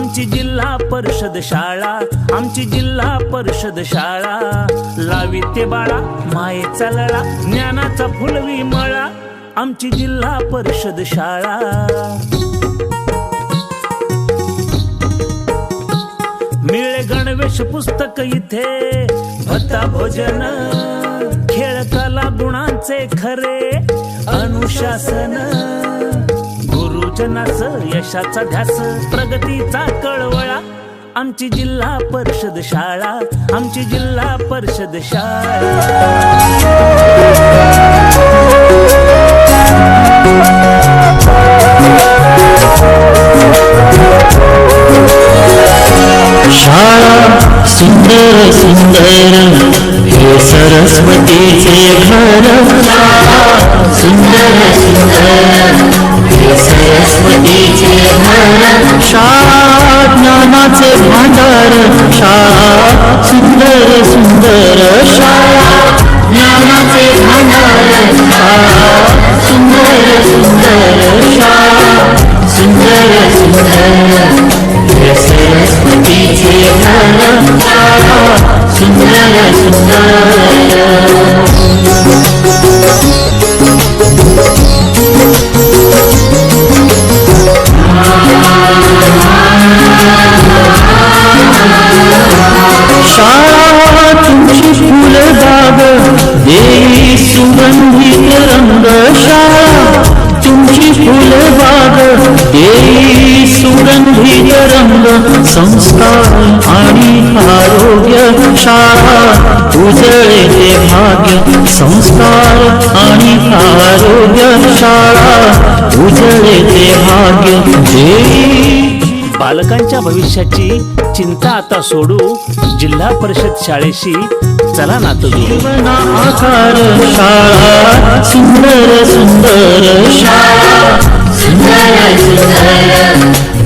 आमची जिल्हा परिषद शाळा आमची जिल्हा परिषद शाळा. लावी ते बाळा मायेचा लळा ज्ञानाचा फुलवी मळा आमची जिल्हा परिषद शाळा. मिळे गणवेश पुस्तक इथे भत्ता भोजन खेळ कला गुणांचे खरे अनुशासन. गुरुजनाच यशाचा ध्यास प्रगतीचा कळवळा. आमची जिल्हा परिषद शाळा आमची जिल्हा परिषद शाळा. शाळा सुंदर सुंदर हे सरस्वतीचे घर. घर शाळा ज्ञानाचे भांडार शाळा सुंदर सुंदर शाळा ज्ञानाचे भांडार शाळा सुंदर सुंदर शाळा सुंदर सुंदर हे सरस्वतीचे घर शाळा सुंदर देई सुगंधित रंग संस्कार आणि आरोग्य शाळा उजळे ते भाग्य संस्कार आणि आरोग्य शाळा उजळे ते भाग्य. देई बालकांच्या भविष्याची चिंता आता सोडू जिल्हा परिषद शाळेशी चला नातं आकार शाळा सुंदर सुंदर शाळा. सुंदर सुंदर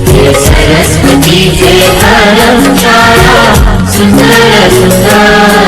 हे सरस्वतीचे घर शाळा सुंदर सुंदर